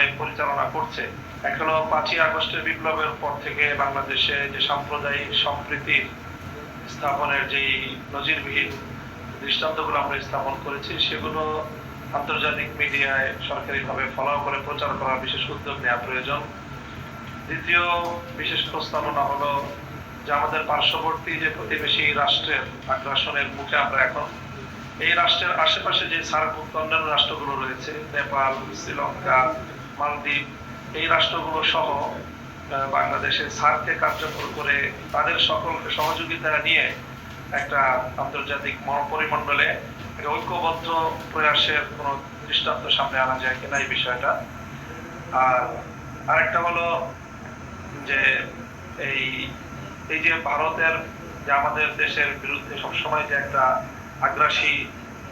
ভাবে পরিচালনা করছে। এক হলো পাঁচই আগস্টের বিপ্লবের পর থেকে বাংলাদেশে যে সাম্প্রদায়িক সম্প্রীতির স্থাপনের যেই নজিরবিহীন দৃষ্টান্তগুলো আমরা স্থাপন করেছি, সেগুলো আন্তর্জাতিক মিডিয়ায় সরকারিভাবে ফলো করে, প্রচার করার বিশেষ উদ্যোগ নেওয়া প্রয়োজন। দ্বিতীয় বিশেষ প্রস্তাবনা হলো যে আমাদের পার্শ্ববর্তী যে প্রতিবেশী রাষ্ট্রের আগ্রাসনের মুখে আমরা এখন, এই রাষ্ট্রের আশেপাশে যে সার্কভুক্ত অন্যান্য রাষ্ট্রগুলো রয়েছে, নেপাল, শ্রীলঙ্কা মালদ্বীপ এই রাষ্ট্রগুলো সহ আহ, বাংলাদেশের সার্ককে কার্যকর করে তাদের সকলকে সহযোগিতা নিয়ে একটা আন্তর্জাতিক পরিমণ্ডলে একটা ঐক্যবদ্ধ প্রয়াসের কোনো দৃষ্টান্ত সামনে আনা যায় কিনা এই বিষয়টা। আর আরেকটা হলো যে এই এই যে ভারতের যে আমাদের দেশের বিরুদ্ধে সবসময় যে একটা আগ্রাসী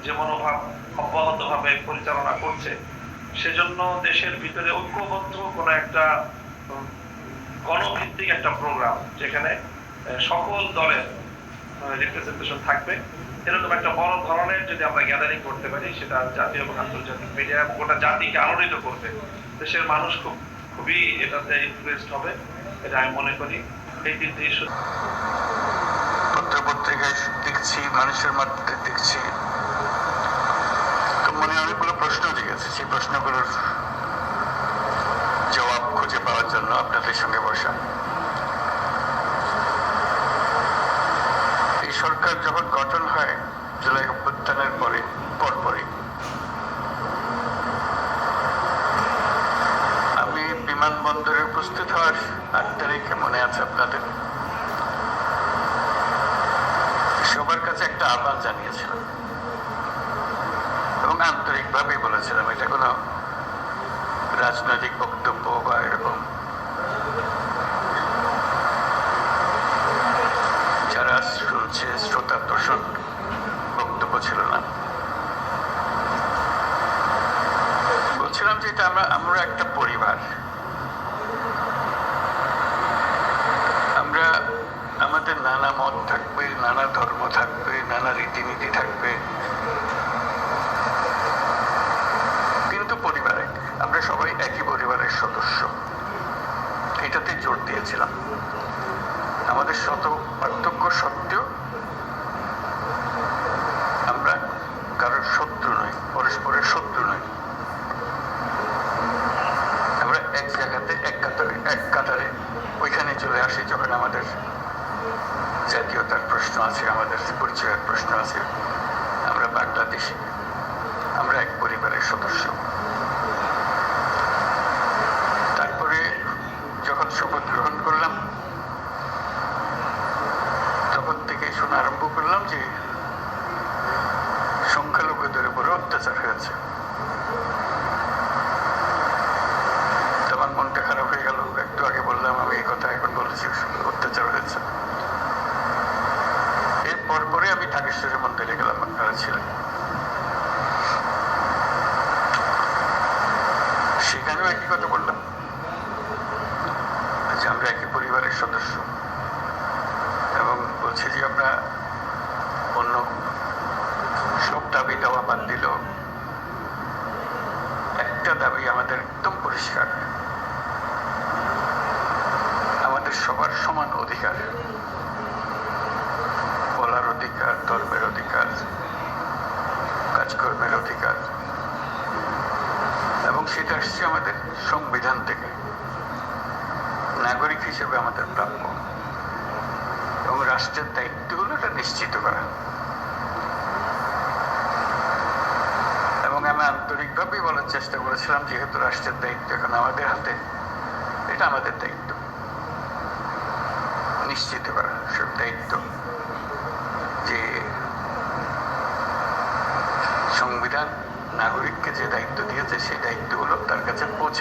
যে মনোভাব অব্যাহতভাবে পরিচালনা করছে সেজন্য দেশের ভিতরে ঐক্যবদ্ধ কোনো একটা গণভিত্তিক একটা প্রোগ্রাম যেখানে সকল দলের রিপ্রেজেন্টেশন থাকবে। এরকম একটা বড় ধরনের যদি আমরা গ্যাদারিং করতে পারি, সেটা জাতীয় এবং আন্তর্জাতিক মিডিয়া গোটা জাতিকে আলোড়িত করবে, দেশের মানুষ খুব, খুবই এটাতে ইনফ্লুয়েসড হবে, এটা আমি মনে করি। এই তিনটি ইস্যু পত্রপত্রিকায় দেখছি, মানুষের মাধ্যমে দেখছি। প্রশ্ন জেগেছে সেই প্রশ্নগুলোর জবাব খুঁজে পাওয়ার জন্য আপনাদের সঙ্গে বসা। এই সরকার যখন গঠন হয়, জুলাই অভ্যুত্থানের পরে, পরপরই, আমি বিমানবন্দরে উপস্থিত হওয়ার আট তারিখে মনে আছে আপনাদের। সবার কাছে একটা আহ্বান জানিয়েছিলাম। আন্তরিকভাবে বলেছিলাম, এটা কোনো রাজনৈতিক বক্তব্য বা এরকম। যারা শুনছে, শ্রোতা দর্শন, বক্তব্য ছিল না। বলছিলাম যে এটা আমরা আমরা একটা পরিবার। আমরা আমাদের নানা মত থাকবে, নানা ধর্ম থাকবে, নানা রীতিনীতি থাকবে কিন্তু পরিবারে আমরা সবাই একই পরিবারের সদস্য। এটাতে জোর দিয়েছিলাম। আমাদের শত পার্থক্য সত্ত্বেও আমরা কারোর শত্রু নই, পরস্পরের শত্রু নই। আমরা এক জায়গাতে, এক কাতারে এক কাতারে ওইখানে চলে আসি যখন আমাদের জাতীয়তার প্রশ্ন আছে, আমাদের পরিচয়ের প্রশ্ন আছে। আমরা বাংলাদেশি আমরা এক পরিবারের সদস্য তারপরে যখন শপথ গ্রহণ করলাম তখন থেকে আরম্ভ করলাম যে সংখ্যালঘুদের উপরে অত্যাচার হয়েছে। আমার মনটা খারাপ হয়ে গেল। একটু আগে বললাম, আমি এই কথা এখন বলেছি, অত্যাচার হয়েছে। এরপর পরে আমি ঢাকেশ্বরী মন্দিরে গেলাম, আপনারা ছিলেন। সেখানেও একই কথা বললাম, যে আমরা একই পরিবারের সদস্য। এবং বলছি যে আমরা দাবি দেওয়া বাদ দিল। একটা দাবি আমাদের একদম পরিষ্কার। আমাদের সবার সমান অধিকার। বলার অধিকার, ধর্মের অধিকার, কাজকর্মের অধিকার। এবং সেটা আসছে আমাদের সংবিধান থেকে। নাগরিক হিসেবে আমাদের প্রাপ্য। এবং রাষ্ট্রের দায়িত্ব হলো এটা নিশ্চিত করা এবং আমি আন্তরিকভাবেই বলার চেষ্টা করেছিলাম, যেহেতু রাষ্ট্রের দায়িত্ব এখন আমাদের হাতে, এটা আমাদের দায়িত্ব। নিশ্চিত করা সব দায়িত্ব যে সংবিধান, নাগরিককে যে দায়িত্ব দিয়েছে, সেই দায়িত্বগুলো তার কাছে পৌঁছে